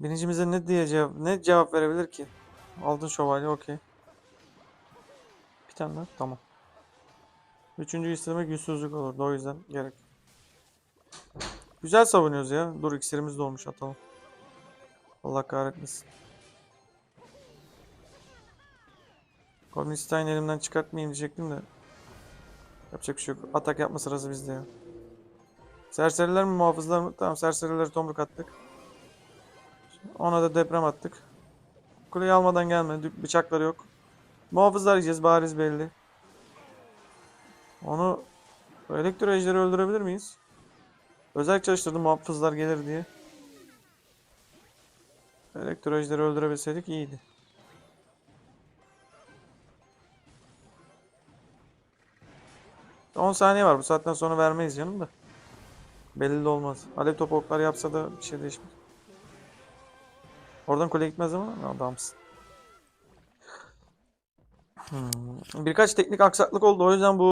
Birincimize ne diye cevap ne cevap verebilir ki? Altın şövalye okey. Bir tane daha tamam. Üçüncü istemek yüzsüzlük olurdu o yüzden gerek. Güzel savunuyoruz ya. Dur iksirimiz de olmuş atalım. Allah kahretmesin. Colin Stein elimden çıkartmayayım diyecektim de. Yapacak bir şey yok. Atak yapma sırası bizde ya. Serseriler mi muhafızlar mı? Tamam serserileri tomruk attık. Ona da deprem attık. Kuleyi almadan gelme. Dü- Bıçakları yok. Muhafızlar yiyeceğiz bariz belli. Onu elektro ejderi öldürebilir miyiz? Özel çalıştırdım muhafızlar gelir diye. Elektro ejderi öldürebilseydik iyiydi. ...10 saniye var. Bu saatten sonra vermeyiz canım da. Belli olmaz. Alev topu oklar yapsa da bir şey değişmez. Oradan kule gitmez ama adamsın. Hmm. Birkaç teknik aksaklık oldu. O yüzden bu